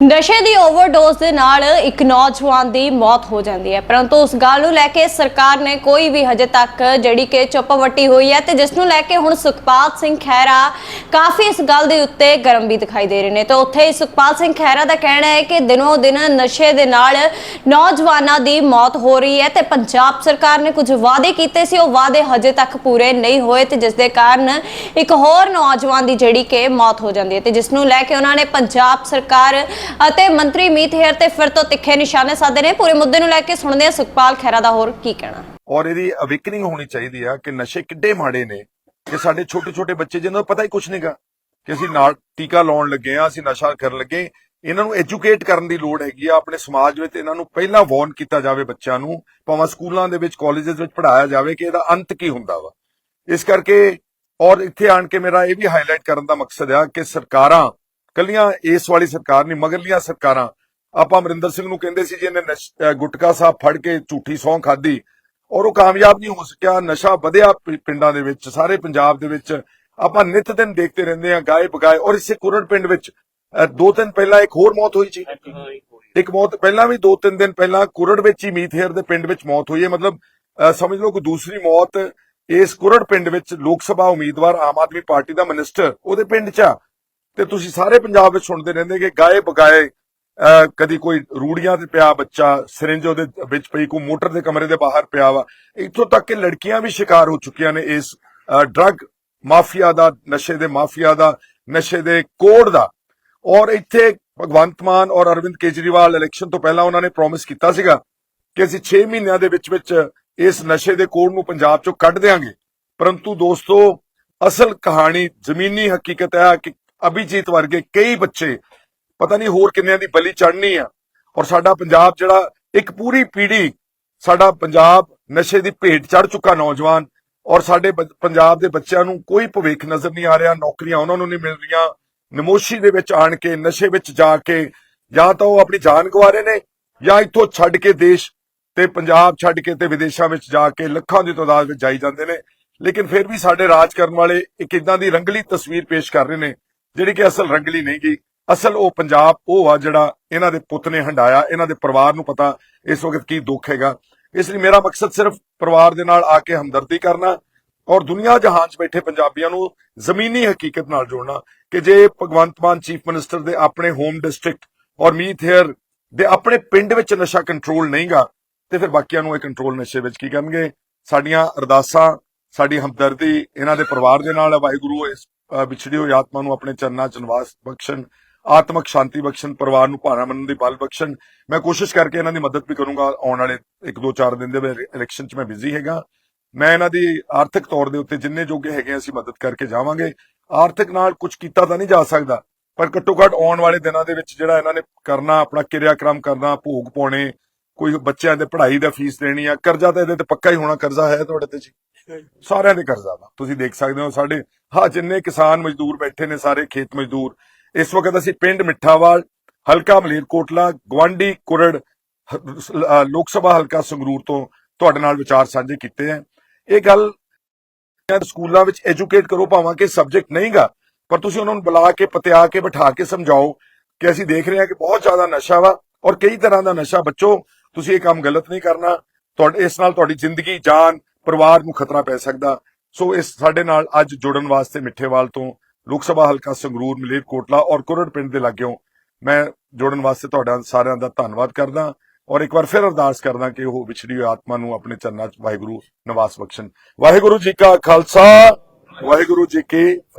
ਨਸ਼ੇ ਦੀ ਓਵਰਡੋਜ਼ ਦੇ ਨਾਲ ਇੱਕ ਨੌਜਵਾਨ ਦੀ ਮੌਤ ਹੋ ਜਾਂਦੀ ਹੈ। ਪਰੰਤੂ ਉਸ ਗੱਲ ਨੂੰ ਲੈ ਕੇ ਸਰਕਾਰ ਨੇ ਕੋਈ ਵੀ ਹਜੇ ਤੱਕ ਜਿਹੜੀ ਕਿ ਚੁੱਪ ਵੱਟੀ ਹੋਈ ਹੈ ਤੇ ਜਿਸ ਨੂੰ ਲੈ ਕੇ ਹੁਣ ਸੁਖਪਾਲ ਸਿੰਘ ਖਹਿਰਾ ਕਾਫੀ ਇਸ ਗੱਲ ਦੇ ਉੱਤੇ ਗਰਮ ਵੀ ਦਿਖਾਈ ਦੇ ਰਹੇ ਨੇ। ਤੇ ਉੱਥੇ ਹੀ ਸੁਖਪਾਲ ਸਿੰਘ ਖਹਿਰਾ ਦਾ ਕਹਿਣਾ ਹੈ ਕਿ ਦਿਨੋਂ ਦਿਨ ਨਸ਼ੇ ਦੇ ਨਾਲ ਨੌਜਵਾਨਾਂ ਦੀ ਮੌਤ ਹੋ ਰਹੀ ਹੈ ਤੇ ਪੰਜਾਬ ਸਰਕਾਰ ਨੇ ਕੁਝ ਵਾਅਦੇ ਕੀਤੇ ਸੀ। ਉਹ ਵਾਅਦੇ ਹਜੇ ਤੱਕ ਪੂਰੇ ਨਹੀਂ ਹੋਏ ਤੇ ਜਿਸ ਦੇ ਕਾਰਨ ਇੱਕ ਹੋਰ ਨੌਜਵਾਨ ਦੀ ਜਿਹੜੀ ਕਿ ਮੌਤ ਹੋ ਜਾਂਦੀ ਹੈ ਤੇ ਜਿਸ ਨੂੰ ਲੈ ਕੇ ਉਹਨਾਂ ਨੇ ਪੰਜਾਬ ਸਰਕਾਰ ਅਤੇ ਮੰਤਰੀ ਮੀਤ ਹੇਰ ਤੇ ਫਿਰ ਤੋਂ ਤਿੱਖੇ ਨਿਸ਼ਾਨੇ ਸਾਧੇ ਨੇ। ਪੂਰੇ ਮੁੱਦੇ ਨੂੰ ਲੈ ਕੇ ਸੁਣਦੇ ਹਾਂ ਸੁਖਪਾਲ ਖਹਿਰਾ ਦਾ ਹੋਰ ਕੀ ਕਹਿਣਾ? ਔਰ ਇਹਦੀ ਅਵੇਕਨਿੰਗ ਹੋਣੀ ਚਾਹੀਦੀ ਆ ਕਿ ਨਸ਼ੇ ਕਿੱਡੇ ਮਾੜੇ ਨੇ ਕਿ ਸਾਡੇ ਛੋਟੇ ਛੋਟੇ ਬੱਚੇ ਜਿਹਨਾਂ ਨੂੰ ਪਤਾ ਹੀ ਕੁਝ ਨਹੀਂਗਾ ਕਿ ਅਸੀਂ ਨਾਲ ਟੀਕਾ ਲਾਉਣ ਲੱਗੇ ਆ ਅਸੀਂ ਨਸ਼ਾ ਕਰਨ ਲੱਗੇ ਇਹਨਾਂ ਨੂੰ ਐਜੂਕੇਟ ਕਰਨ ਦੀ ਲੋੜ ਹੈਗੀ ਆ। ਆਪਣੇ ਸਮਾਜ ਵਿੱਚ ਇਹਨਾਂ ਨੂੰ ਪਹਿਲਾਂ ਵਾਰਨ ਕੀਤਾ ਜਾਵੇ ਬੱਚਿਆਂ ਨੂੰ, ਭਾਵੇਂ ਸਕੂਲਾਂ ਦੇ ਵਿੱਚ ਕਾਲਜਸ ਵਿੱਚ ਪੜਾਇਆ ਜਾਵੇ ਕਿ ਇਹਦਾ ਅੰਤ ਕੀ ਹੁੰਦਾ ਵਾ। ਇਸ ਕਰਕੇ ਔਰ ਇੱਥੇ ਆਣ ਕੇ ਮੇਰਾ ਇਹ ਵੀ ਹਾਈਲਾਈਟ ਕਰਨ ਦਾ ਮਕਸਦ ਆ ਕਿ ਸਰਕਾਰਾਂ ਕੱਲੀਆਂ ਇਸ ਵਾਲੀ ਸਰਕਾਰ ਨਹੀਂ ਮਗਰਲੀਆਂ ਸਰਕਾਰਾਂ। ਆਪਾਂ ਅਮਰਿੰਦਰ ਸਿੰਘ ਨੂੰ ਕਹਿੰਦੇ ਸੀ ਜੀ ਇਹਨੇ ਗੁਟਕਾ ਸਾਹਿਬ ਫੜ ਕੇ ਝੂਠੀ ਸੌਂ ਖਾਦੀ ਔਰ ਉਹ ਕਾਮਯਾਬ ਨਹੀਂ ਹੋ ਸਕਿਆ। ਨਸ਼ਾ ਵਧਿਆ ਪਿੰਡਾਂ ਦੇ ਵਿੱਚ ਸਾਰੇ ਪੰਜਾਬ ਦੇ ਵਿੱਚ। ਆਪਾਂ ਨਿਤ ਦਿਨ ਦੇਖਦੇ ਰਹਿੰਦੇ ਆ ਗਾਏ ਬਗਾਏ। ਔਰ ਇਸੇ ਕੁਰੜ ਪਿੰਡ ਵਿੱਚ ਦੋ ਦਿਨ ਪਹਿਲਾਂ ਇੱਕ ਹੋਰ ਮੌਤ ਹੋਈ ਸੀ ਇੱਕ ਮੌਤ ਪਹਿਲਾਂ ਵੀ ਦੋ ਤਿੰਨ ਦਿਨ ਪਹਿਲਾਂ ਕੁਰੜ ਵਿੱਚ ਹੀ ਮੀਥੇਰ ਦੇ ਪਿੰਡ ਵਿੱਚ ਮੌਤ ਹੋਈ ਹੈ। ਮਤਲਬ ਸਮਝ ਲਓ ਕਿ ਦੂਸਰੀ ਮੌਤ ਇਸ ਕੁਰੜ ਪਿੰਡ ਵਿੱਚ ਲੋਕ ਸਭਾ ਉਮੀਦਵਾਰ ਆਮ ਆਦਮੀ ਪਾਰਟੀ ਦਾ ਮਿਨਿਸਟਰ ਉਹਦੇ ਪਿੰਡ 'ਚ ਆ। ਤੇ ਤੁਸੀਂ ਸਾਰੇ ਪੰਜਾਬ ਵਿੱਚ ਸੁਣਦੇ ਰਹਿੰਦੇ ਕਿ ਗਾਏ ਬਗਾਏ ਕਦੀ ਕੋਈ ਰੂੜੀਆਂ ਤੇ ਪਿਆ ਬੱਚਾ, ਸਿਰਿੰਜ ਉਹਦੇ ਵਿੱਚ ਪਈ, ਕੋਈ ਮੋਟਰ ਦੇ ਕਮਰੇ ਦੇ ਬਾਹਰ ਪਿਆ ਵਾ। ਇੱਥੋਂ ਤੱਕ ਕਿ ਲੜਕੀਆਂ ਵੀ ਸ਼ਿਕਾਰ ਹੋ ਚੁੱਕੀਆਂ ਨੇ ਇਸ ਡਰੱਗ ਮਾਫੀਆ ਦਾ, ਨਸ਼ੇ ਦੇ ਮਾਫੀਆ ਦਾ, ਨਸ਼ੇ ਦੇ ਕੋੜ ਦਾ। ਔਰ ਇੱਥੇ ਭਗਵੰਤ ਮਾਨ ਔਰ ਅਰਵਿੰਦ ਕੇਜਰੀਵਾਲ ਇਲੈਕਸ਼ਨ ਤੋਂ ਪਹਿਲਾਂ ਉਹਨਾਂ ਨੇ ਪ੍ਰੋਮਿਸ ਕੀਤਾ ਸੀਗਾ ਕਿ ਅਸੀਂ 6 ਮਹੀਨਿਆਂ ਦੇ ਵਿੱਚ ਵਿੱਚ ਇਸ ਨਸ਼ੇ ਦੇ ਕੋੜ ਨੂੰ ਪੰਜਾਬ ਚੋਂ ਕੱਢ ਦੇਵਾਂਗੇ ਪਰੰਤੂ ਦੋਸਤੋ, ਅਸਲ ਕਹਾਣੀ ਜ਼ਮੀਨੀ ਹਕੀਕਤ ਹੈ ਕਿ ਅਭਿਜੀਤ ਵਰਗੇ ਕਈ ਬੱਚੇ, ਪਤਾ ਨਹੀਂ ਹੋਰ ਕਿੰਨਿਆਂ ਦੀ ਬਲੀ ਚੜਨੀ ਆ। ਔਰ ਸਾਡਾ ਪੰਜਾਬ ਜਿਹੜਾ, ਇੱਕ ਪੂਰੀ ਪੀੜ੍ਹੀ ਸਾਡਾ ਪੰਜਾਬ ਨਸ਼ੇ ਦੀ ਭੇਟ ਚੜ ਚੁੱਕਾ ਨੌਜਵਾਨ। ਔਰ ਸਾਡੇ ਪੰਜਾਬ ਦੇ ਬੱਚਿਆਂ ਨੂੰ ਕੋਈ ਭਵਿੱਖ ਨਜ਼ਰ ਨਹੀਂ ਆ ਰਿਹਾ, ਨੌਕਰੀਆਂ ਉਹਨਾਂ ਨੂੰ ਨਹੀਂ ਮਿਲ ਰਹੀਆਂ। ਨਮੋਸ਼ੀ ਦੇ ਵਿੱਚ ਆਣ ਕੇ, ਨਸ਼ੇ ਵਿੱਚ ਜਾ ਕੇ, ਜਾਂ ਤਾਂ ਉਹ ਆਪਣੀ ਜਾਨ ਗਵਾ ਰਹੇ ਨੇ, ਜਾਂ ਇੱਥੋਂ ਛੱਡ ਕੇ ਦੇਸ਼ ਤੇ ਪੰਜਾਬ ਛੱਡ ਕੇ ਤੇ ਵਿਦੇਸ਼ਾਂ ਵਿੱਚ ਜਾ ਕੇ ਲੱਖਾਂ ਦੀ ਤਾਦਾਦ ਵਿੱਚ ਜਾਈ ਜਾਂਦੇ ਨੇ। ਲੇਕਿਨ ਫਿਰ ਵੀ ਸਾਡੇ ਰਾਜ ਕਰਨ ਵਾਲੇ ਇੱਕ ਇਦਾਂ ਦੀ ਰੰਗਲੀ ਤਸਵੀਰ ਪੇਸ਼ ਕਰ ਰਹੇ ਨੇ। ਜਿਹੜੀ ਕਿ ਅਸਲ ਰੰਗਲੀ ਨਹੀਂ ਗੀ ਅਸਲ ਉਹ ਪੰਜਾਬ, ਉਹ ਆ ਜਿਹੜਾ ਇਹਨਾਂ ਦੇ ਪੁੱਤ ਨੇ ਹੰਡਾਇਆ ਇਹਨਾਂ ਦੇ ਪਰਿਵਾਰ ਨੂੰ ਪਤਾ ਇਸ ਵਕਤ ਕੀ ਦੁੱਖ ਹੈਗਾ। ਇਸ ਲਈ ਮੇਰਾ ਮਕਸਦ ਸਿਰਫ ਪਰਿਵਾਰ ਦੇ ਨਾਲ ਆ ਕੇ ਹਮਦਰਦੀ ਕਰਨਾ ਔਰ ਦੁਨੀਆ ਜਹਾਨ 'ਚ ਬੈਠੇ ਪੰਜਾਬੀਆਂ ਨੂੰ ਜ਼ਮੀਨੀ ਹਕੀਕਤ ਨਾਲ ਜੋੜਨਾ ਕਿ ਜੇ ਭਗਵੰਤ ਮਾਨ ਚੀਫ ਮਿਨਿਸਟਰ ਦੇ ਆਪਣੇ ਹੋਮ ਡਿਸਟ੍ਰਿਕਟ ਔਰ ਮੀਤ ਹੇਅਰ ਦੇ ਆਪਣੇ ਪਿੰਡ ਵਿੱਚ ਨਸ਼ਾ ਕੰਟਰੋਲ ਨਹੀਂਗਾ, ਤੇ ਫਿਰ ਬਾਕੀਆਂ ਨੂੰ ਇਹ ਕੰਟਰੋਲ ਨਸ਼ੇ ਵਿੱਚ ਕੀ ਕਰਨਗੇ? ਸਾਡੀਆਂ ਅਰਦਾਸਾਂ, ਸਾਡੀ ਹਮਦਰਦੀ ਇਹਨਾਂ ਦੇ ਪਰਿਵਾਰ ਦੇ ਨਾਲ ਵਾਹਿਗੁਰੂ ਇਸ ਵਿਛੜੀ ਹੋਈ ਆਤਮਾ ਨੂੰ ਆਪਣੇ ਚਰਨਾਂ ਚ ਨਿਵਾਸ ਬਖਸ਼ਣ, ਆਤਮਕ ਸ਼ਾਂਤੀ ਬਖਸ਼ਣ, ਪਰਿਵਾਰ ਨੂੰ ਭਾਣਾ ਮੰਨਣ ਦੀ ਬਲ ਬਖਸ਼ਣ। ਮੈਂ ਕੋਸ਼ਿਸ਼ ਕਰਕੇ ਇਹਨਾਂ ਦੀ ਮਦਦ ਵੀ ਕਰੂੰਗਾ ਆਉਣ ਵਾਲੇ 1-2 4 ਦਿਨ ਦੇ ਵਿੱਚ ਇਲੈਕਸ਼ਨ ਚ ਮੈਂ ਬਿਜ਼ੀ ਹੈਗਾ। ਮੈਂ ਇਹਨਾਂ ਦੀ ਆਰਥਿਕ ਤੌਰ ਦੇ ਉੱਤੇ ਜਿੰਨੇ ਜੋਗੇ ਹੈਗੇ ਅਸੀਂ ਮਦਦ ਕਰਕੇ ਜਾਵਾਂਗੇ। ਆਰਥਿਕ ਨਾਲ ਕੁਝ ਕੀਤਾ ਤਾਂ ਨਹੀਂ ਜਾ ਸਕਦਾ, ਪਰ ਘੱਟੋ ਘੱਟ ਆਉਣ ਵਾਲੇ ਦਿਨਾਂ ਦੇ ਵਿੱਚ ਜਿਹੜਾ ਇਹਨਾਂ ਨੇ ਕਰਨਾ, ਆਪਣਾ ਕਿਰਿਆਕ੍ਰਮ ਕਰਨਾ, ਭੋਗ ਪਾਉਣੇ ਕੋਈ ਬੱਚਿਆਂ ਦੇ ਪੜ੍ਹਾਈ ਦਾ ਫੀਸ ਦੇਣੀ ਆ, ਕਰਜ਼ਾ ਤਾਂ ਇਹਦੇ ਤੇ ਪੱਕਾ ਹੀ ਹੋਣਾ, ਕਰਜ਼ਾ ਹੈ ਤੁਹਾਡੇ ਤੇ ਜੀ। ਸਾਰਿਆਂ ਦੇ ਕਰਜ਼ਾ ਵਾ ਤੁਸੀਂ ਦੇਖ ਸਕਦੇ ਹੋ ਸਾਡੇ, ਹਾਂ, ਜਿੰਨੇ ਕਿਸਾਨ ਮਜ਼ਦੂਰ ਬੈਠੇ ਨੇ ਸਾਰੇ ਖੇਤ ਮਜ਼ਦੂਰ। ਇਸ ਵਕਤ ਅਸੀਂ ਪਿੰਡ ਮਿੱਠਾਵਾਲ, ਹਲਕਾ ਮਲੇਰਕੋਟਲਾ ਗਵਾਂਡੀ ਕੁਰੜ ਲੋਕ ਸਭਾ ਹਲਕਾ ਸੰਗਰੂਰ ਤੋਂ ਤੁਹਾਡੇ ਨਾਲ ਵਿਚਾਰ ਸਾਂਝੇ ਕੀਤੇ ਆ। ਇਹ ਗੱਲ ਸਕੂਲਾਂ ਵਿੱਚ ਐਜੂਕੇਟ ਕਰੋ ਭਾਵਾਂ ਕਿ ਸਬਜੈਕਟ ਨਹੀਂਗਾ, ਪਰ ਤੁਸੀਂ ਉਹਨਾਂ ਨੂੰ ਬੁਲਾ ਕੇ, ਪਤਿਆ ਕੇ, ਬਿਠਾ ਕੇ ਸਮਝਾਓ ਕਿ ਅਸੀਂ ਦੇਖ ਰਹੇ ਹਾਂ ਕਿ ਬਹੁਤ ਜ਼ਿਆਦਾ ਨਸ਼ਾ ਵਾ ਔਰ ਕਈ ਤਰ੍ਹਾਂ ਦਾ ਨਸ਼ਾ। ਬੱਚੋ ਤੁਸੀਂ ਇਹ ਕੰਮ ਗਲਤ ਨਹੀਂ ਕਰਨਾ। ਤੁਹਾਡੇ ਇਸ ਨਾਲ ਤੁਹਾਡੀ ਜ਼ਿੰਦਗੀ, ਜਾਨ, ਪਰਿਵਾਰ ਨੂੰ ਖਤਰਾ ਪੈ ਸਕਦਾ। ਸੋ ਇਸ ਸਾਡੇ ਨਾਲ ਅੱਜ ਜੁੜਨ ਵਾਸਤੇ ਮਿੱਠੇਵਾਲ ਤੋਂ ਲੋਕ ਸਭਾ ਹਲਕਾ ਸੰਗਰੂਰ ਮਲੇਰਕੋਟਲਾ ਔਰ ਕੁਰੜ ਪਿੰਡ ਦੇ ਲਾਗਿਓਂ ਮੈਂ ਜੁੜਨ ਵਾਸਤੇ ਤੁਹਾਡਾ ਸਾਰਿਆਂ ਦਾ ਧੰਨਵਾਦ ਕਰਦਾ ਔਰ ਇੱਕ ਵਾਰ ਫਿਰ ਅਰਦਾਸ ਕਰਦਾ ਕਿ ਉਹ ਵਿਛੜੀ ਹੋਈ ਆਤਮਾ ਨੂੰ ਆਪਣੇ ਚਰਨਾਂ 'ਚ ਵਾਹਿਗੁਰੂ ਨਿਵਾਸ ਬਖਸ਼ਣ। ਵਾਹਿਗੁਰੂ ਜੀ ਕਾ ਖਾਲਸਾ, ਵਾਹਿਗੁਰੂ ਜੀ ਕੀ